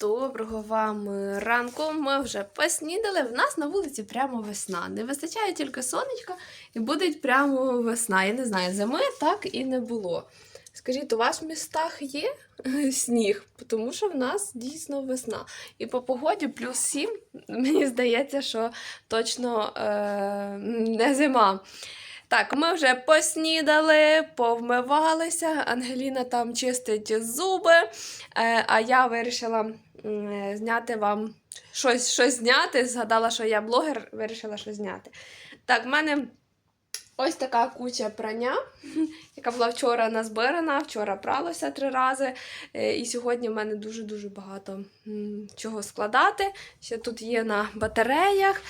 Доброго вам ранку. Ми вже поснідали. В нас на вулиці прямо весна. Не вистачає тільки сонечка, і буде прямо весна. Я не знаю, зими так і не було. Скажіть, у вас в містах є сніг? Тому що в нас дійсно весна. І по погоді плюс 7, мені здається, що точно е- не зима. Так, ми вже поснідали, повмивалися. Ангеліна там чистить зуби, е, а я вирішила м, зняти вам щось, щось зняти. Згадала, що я блогер, вирішила щось зняти. Так, в мене ось така куча прання, яка була вчора назбирана, вчора пралося три рази. Е, І сьогодні в мене дуже-дуже багато чого складати. Ще тут є на батареях.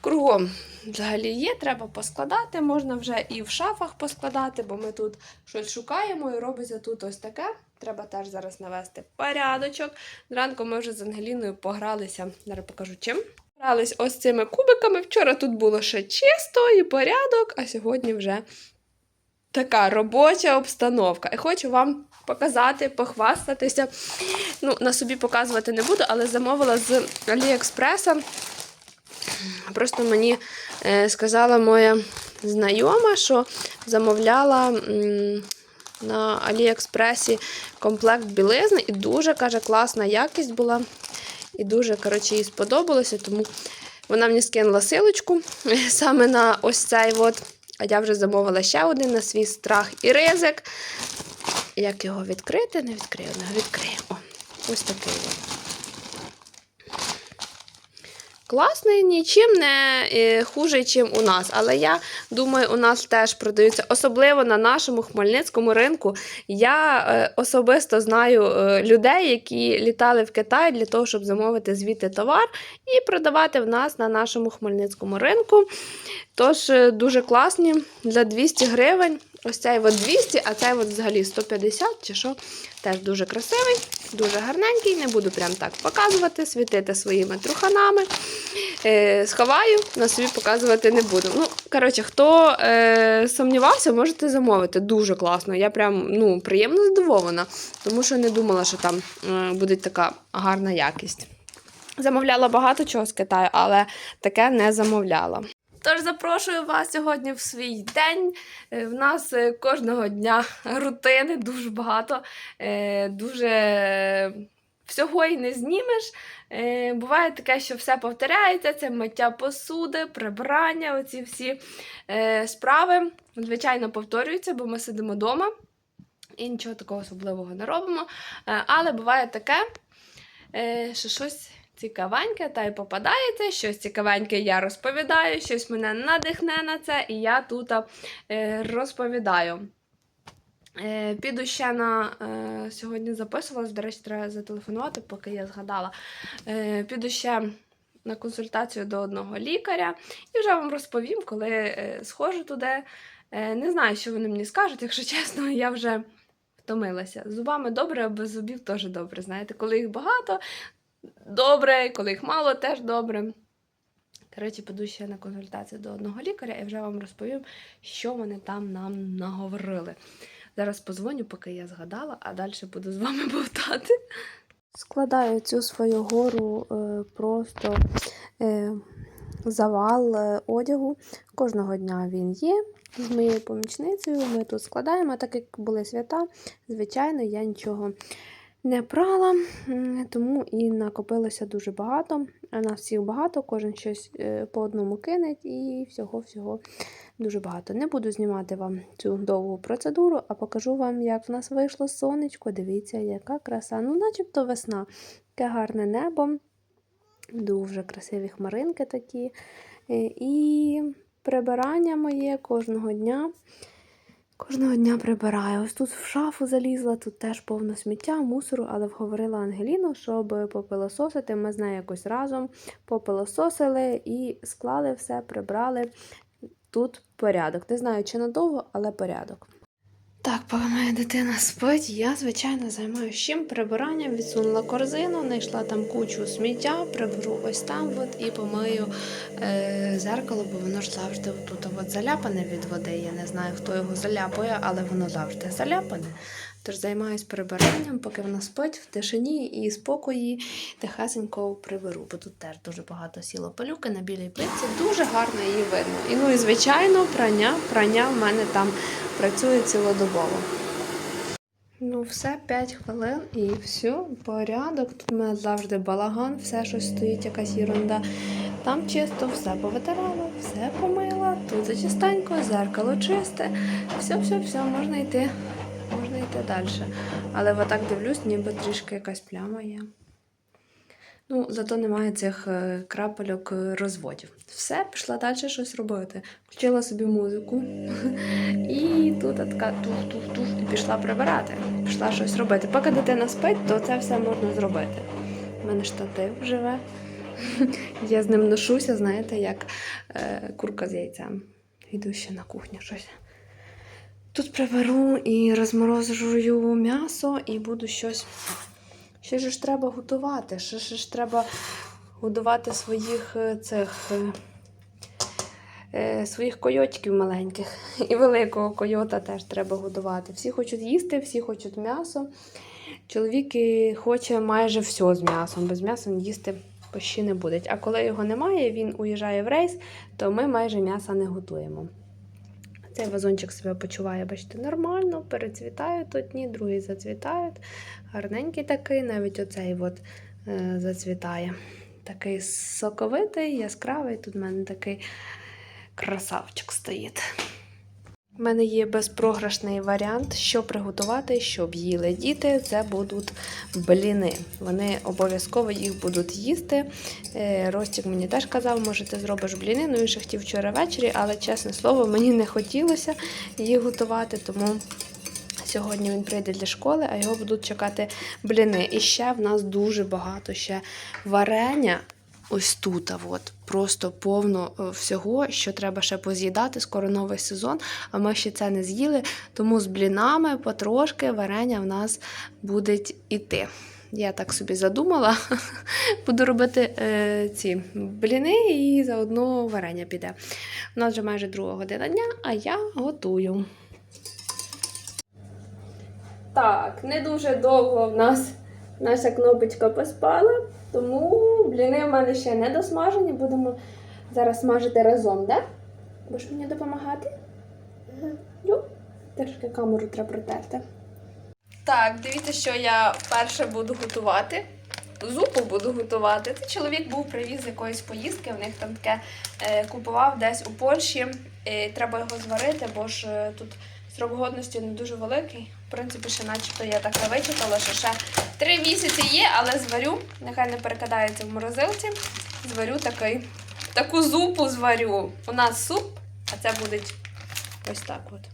Кругом взагалі є, треба поскладати. Можна вже і в шафах поскладати, бо ми тут щось шукаємо і робиться тут ось таке. Треба теж зараз навести порядочок. Зранку ми вже з Ангеліною погралися. Зараз покажу чим. Грались ось цими кубиками. Вчора тут було ще чисто і порядок, а сьогодні вже така робоча обстановка. І хочу вам показати, похвастатися. Ну, на собі показувати не буду, але замовила з Аліекспреса. Просто мені е, сказала моя знайома, що замовляла на Аліекспресі комплект білизни, і дуже каже, класна якість була. І дуже, коротше, їй сподобалося, тому вона мені скинула силочку саме на ось цей от. А я вже замовила ще один на свій страх і ризик. Як його відкрити? Не відкрию, не відкрию. О, ось такий. Класний, нічим не е, хуже, ніж у нас. Але я думаю, у нас теж продаються, особливо на нашому хмельницькому ринку. Я е, особисто знаю е, людей, які літали в Китай для того, щоб замовити звідти товар і продавати в нас на нашому хмельницькому ринку. Тож дуже класні для 200 гривень. Ось цей от 200, а цей от взагалі 150 чи що. Теж дуже красивий, дуже гарненький. Не буду прям так показувати, світити своїми труханами. Е, сховаю, на собі показувати не буду. Ну, коротше, хто е, сумнівався, можете замовити. Дуже класно. Я прям ну, приємно здивована, тому що не думала, що там е, буде така гарна якість. Замовляла багато чого з Китаю, але таке не замовляла. Тож запрошую вас сьогодні в свій день. Е, В нас е, кожного дня рутини дуже багато, е, дуже всього і не знімеш. Буває таке, що все повторяється: це миття посуди, прибирання, оці всі справи. Звичайно, повторюються, бо ми сидимо вдома і нічого такого особливого не робимо. Але буває таке, що щось цікавеньке та й попадається, щось цікавеньке я розповідаю, щось мене надихне на це, і я тут е, розповідаю. Е, Піду ще на е, сьогодні записувалась, до речі, треба зателефонувати, поки я згадала. Піду ще на консультацію до одного лікаря і вже вам розповім, коли схожу туди. Не знаю, що вони мені скажуть, якщо чесно, я вже втомилася. Зубами добре, а без зубів теж добре. Знаєте, коли їх багато, добре, коли їх мало, теж добре. Коротше, піду ще на консультацію до одного лікаря і вже вам розповім, що вони там нам наговорили. Зараз позвоню, поки я згадала, а далі буду з вами бовтати. Складаю цю свою гору е, просто е, завал е, одягу. Кожного дня він є. З моєю помічницею ми тут складаємо, так як були свята, звичайно, я нічого не прала, тому і накопилося дуже багато. А нас всіх багато, кожен щось е, по одному кинеть і всього-всього дуже багато. Не буду знімати вам цю довгу процедуру, а покажу вам, як в нас вийшло сонечко. Дивіться, яка краса. Ну, начебто весна. Таке гарне небо, дуже красиві хмаринки такі. Е, І прибирання моє кожного дня. Кожного дня прибираю. Ось тут в шафу залізла, тут теж повно сміття, мусору, але вговорила Ангеліну, щоб попилососити. Ми з нею якось разом попилососили і склали все, прибрали. Тут порядок. Не знаю, чи надовго, але порядок. Так, поки моя дитина спить, я, звичайно, займаюся чим прибиранням, відсунула корзину, знайшла там кучу сміття, приберу ось там от, і помию е, зеркало, бо воно ж завжди тут от заляпане від води. Я не знаю, хто його заляпує, але воно завжди заляпане. Тож займаюсь прибиранням, поки вона спить в тишині і спокої, тихесенько приберу, бо тут теж дуже багато сіло пилюки на білій плитці, дуже гарно її видно. І ну і звичайно, прання, прання в мене там працює цілодобово. Ну, все, 5 хвилин і все, порядок. Тут у мене завжди балаган, все щось стоїть, якась ерунда. Там чисто, все повитирала, все помила, тут зачистенько, зеркало чисте. Все, все, все, можна йти, можна йти далі. Але отак дивлюсь, ніби трішки якась пляма є. Ну, зато немає цих е, крапельок е, розводів. Все, пішла далі щось робити. Включила собі музику. І тут така тух-тух-тух, і пішла прибирати. Пішла щось робити. Поки дитина спить, то це все можна зробити. У мене штатив живе. Я з ним ношуся, знаєте, як е, курка з яйцем. Йду ще на кухню щось. Тут приберу і розморожую м'ясо, і буду щось. Ще ж треба готувати. Ще ж треба годувати своїх е, цих. е, е, Своїх койотиків маленьких і великого койота теж треба годувати. Всі хочуть їсти, всі хочуть м'ясо. Чоловік хоче майже все з м'ясом. Без м'яса їсти почти не буде. А коли його немає, він уїжджає в рейс, то ми майже м'яса не готуємо. Цей вазончик себе почуває, бачите, нормально, перецвітають одні, другі зацвітають. Гарненький такий, навіть оцей от, е, зацвітає. Такий соковитий, яскравий. Тут в мене такий красавчик стоїть. У мене є безпрограшний варіант, що приготувати, щоб їли діти. Це будуть бліни. Вони обов'язково їх будуть їсти. Е, Ростік мені теж казав, може, ти зробиш бліни. Ну, він ще хотів вчора ввечері, але чесне слово, мені не хотілося їх готувати, тому. Сьогодні він прийде для школи, а його будуть чекати бліни. І ще в нас дуже багато ще варення. Ось тут, от, просто повно е, всього, що треба ще поз'їдати. Скоро новий сезон, а ми ще це не з'їли. Тому з блінами потрошки варення в нас буде іти. Я так собі задумала. Буду робити е, ці бліни і заодно варення піде. У нас вже майже друга година дня, а я готую. Так, не дуже довго в нас наша кнопочка поспала, тому бліни в мене ще не досмажені. Будемо зараз смажити разом, да? Будеш мені допомагати? Ю, трішки камеру треба протерти. Так, дивіться, що я перше буду готувати. Зупу буду готувати. Це чоловік був привіз з якоїсь поїздки, в них там таке е, купував десь у Польщі. І треба його зварити, бо ж е, тут срок годності не дуже великий. В принципі, ще начебто я так не вичитала, що ще три місяці є, але зварю. Нехай не перекидається в морозилці. Зварю такий, таку зупу зварю. У нас суп, а це буде ось так от.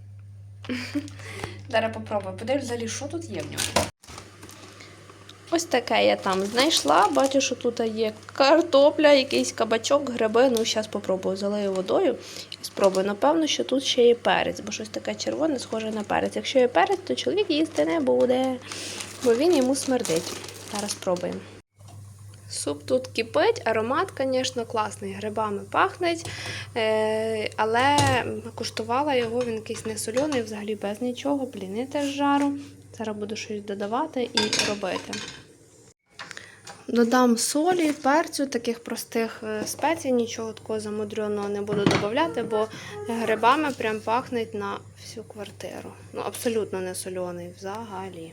Зараз попробую. Подивлюсь взагалі, що тут є в ньому. Ось таке я там знайшла. Бачу, що тут є картопля, якийсь кабачок, гриби. Ну, зараз попробую залию водою і спробую. Напевно, що тут ще є перець, бо щось таке червоне, схоже на перець. Якщо є перець, то чоловік їсти не буде, бо він йому смердить. Зараз спробуємо. Суп тут кипить, аромат, звісно, класний. Грибами пахнеть, е, але куштувала його, він якийсь не соляний, взагалі без нічого, бліни теж жару. Зараз буду щось додавати і робити. Додам солі, перцю, таких простих е, спецій, нічого такого замудреного не буду додавати, бо грибами прям пахнеть на всю квартиру. Ну, абсолютно не соляний взагалі.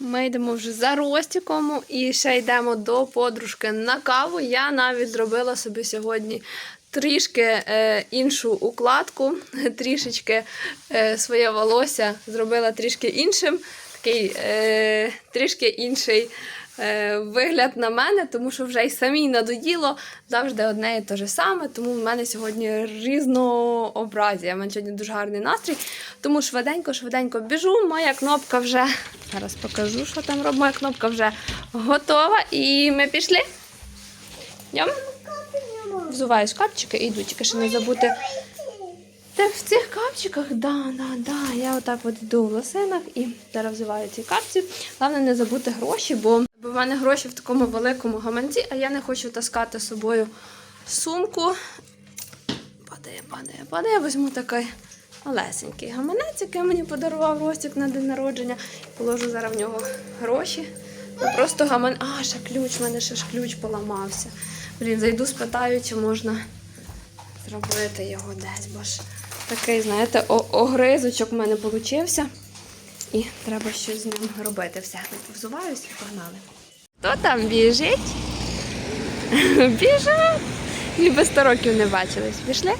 Ми йдемо вже за Ростіком і ще йдемо до подружки на каву. Я навіть зробила собі сьогодні трішки е, іншу укладку, трішечки е, своє волосся зробила трішки іншим. Такий е, трішки інший вигляд на мене, тому що вже й самій надоїло завжди одне і те ж саме. Тому в мене сьогодні різнообразія. У мене сьогодні дуже гарний настрій. Тому швиденько, швиденько біжу. Моя кнопка вже зараз покажу, що там робить. Моя кнопка вже готова. І ми пішли. Йдемо? Взуваю шкафчики і йду, тільки ще не забути. Так, в цих капчиках, да, да, да. Я отак от йду в лосинах і зараз взиваю ці капці. Головне не забути гроші, бо, в мене гроші в такому великому гаманці, а я не хочу таскати з собою сумку. Падає, падає, падає. Візьму такий Малесенький гаманець, який мені подарував Ростик на день народження. Положу зараз в нього гроші. Просто гаман. А, ще ключ, в мене ще ж ключ поламався. Блін, зайду, спитаю, чи можна зробити його десь, бо ж такий, знаєте, огризочок в мене получився. І треба щось з ним робити. Все, взуваюся і погнали. Хто там біжить? Біжить! Ніби 100 років не бачились. Пішли?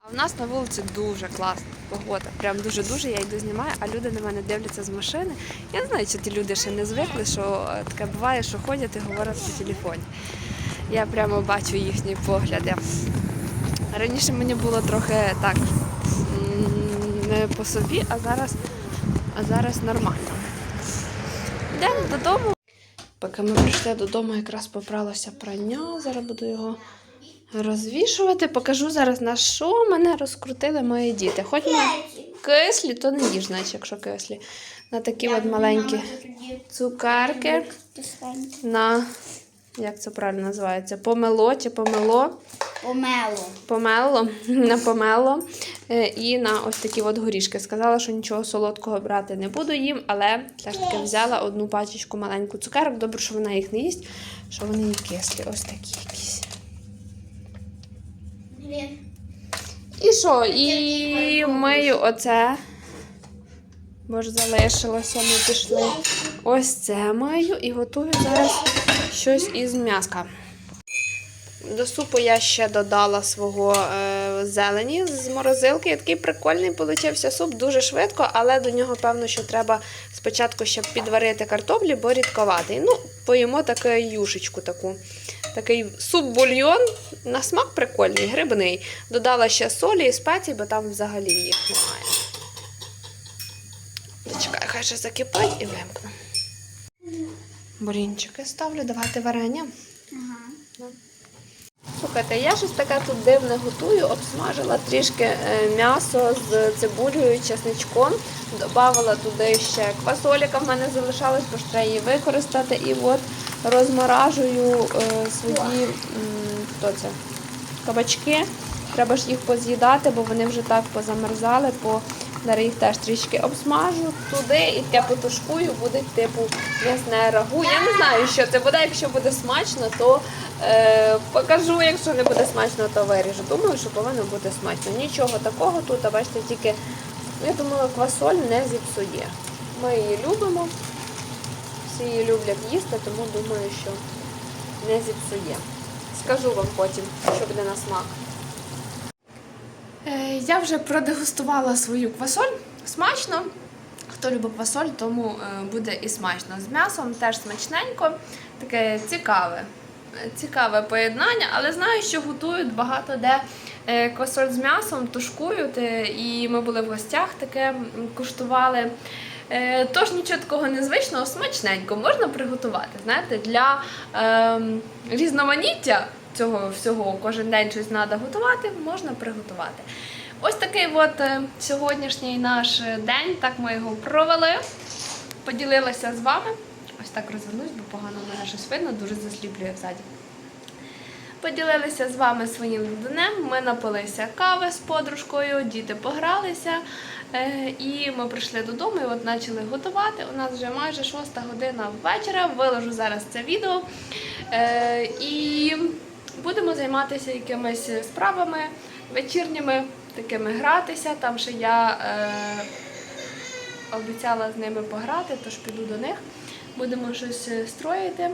А в нас на вулиці дуже класна погода. Прям дуже-дуже я йду знімаю, а люди на мене дивляться з машини. Я не знаю, чи ті люди ще не звикли, що е, таке буває, що ходять і говорять по телефоні. Я прямо бачу їхні погляди. Раніше мені було трохи так не по собі, а зараз, а зараз нормально. Йдемо додому. Поки ми прийшли додому, якраз попралося прання. Зараз буду його розвішувати. Покажу зараз на що мене розкрутили мої діти. Хоч ми кислі, то не їж, значить, якщо кислі. На такі от маленькі цукерки. На як це правильно називається? Помело чи помело. Помело. Помело, на помело е, і на ось такі от горішки. Сказала, що нічого солодкого брати не буду їм, але все ж таки взяла одну пачечку маленьку цукерок. Добре, що вона їх не їсть, що вони їй кислі. Ось такі якісь. І що? І мию оце. Бо ж залишилося, ми пішли. Ось це маю і готую зараз щось із м'яска. До супу я ще додала свого е, зелені з морозилки. Такий прикольний получився суп дуже швидко, але до нього, певно, що треба спочатку ще підварити картоплі, бо рідковатий. Ну, поїмо таку юшечку таку. Такий суп-бульйон. На смак прикольний, грибний. Додала ще солі і спецій, бо там взагалі їх немає. Зачекай, хай ще закипить і вимкну. Бурінчики ставлю, давати варення. Ага. Слухайте, я щось таке тут дивне готую, обсмажила трішки е, м'ясо з цибулею, чесничком, додавала туди ще квасоліка в мене залишалось, бо ж треба її використати. І от розморажую е, свої хто це, кабачки. Треба ж їх поз'їдати, бо вони вже так позамерзали, по Зараз їх теж трішки обсмажу туди і таке потушкую, буде типу м'ясне рагу. Я не знаю, що це буде. Якщо буде смачно, то е, покажу. Якщо не буде смачно, то виріжу. Думаю, що повинно бути смачно. Нічого такого тут, а бачите, тільки я думаю, квасоль не зіпсує. Ми її любимо, всі її люблять їсти, тому думаю, що не зіпсує. Скажу вам потім, що буде на смак. Е, Я вже продегустувала свою квасоль. Смачно. Хто любить квасоль, тому е, буде і смачно. З м'ясом теж смачненько, таке цікаве. Е, Цікаве поєднання, але знаю, що готують багато де е, квасоль з м'ясом, тушкують. е, І ми були в гостях, таке куштували. Е, Тож нічого такого незвичного, смачненько можна приготувати. Знаєте, для ем, різноманіття цього всього кожен день щось треба готувати, можна приготувати. Ось такий от е, сьогоднішній наш е, день, так ми його провели. Поділилася з вами. Ось так розвернусь, бо погано мене щось видно, дуже засліплює взаді. Поділилися з вами своїм днем. Ми напилися кави з подружкою, діти погралися. Е, і ми прийшли додому і от почали готувати. У нас вже майже шоста година вечора. Виложу зараз це відео. І будемо займатися якимись справами вечірніми, такими гратися. Там ще я е, обіцяла з ними пограти, тож піду до них. Будемо щось е, строїти.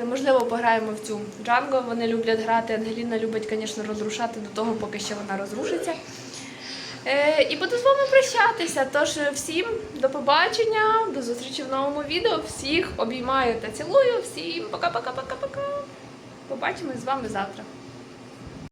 Е, Можливо, пограємо в цю Джанго. Вони люблять грати. Ангеліна любить, звісно, розрушати до того, поки ще вона розрушиться. Е, І буду з вами прощатися. Тож всім до побачення, до зустрічі в новому відео. Всіх обіймаю та цілую. Всім пока-пока-пока-пока. Побачимось з вами завтра.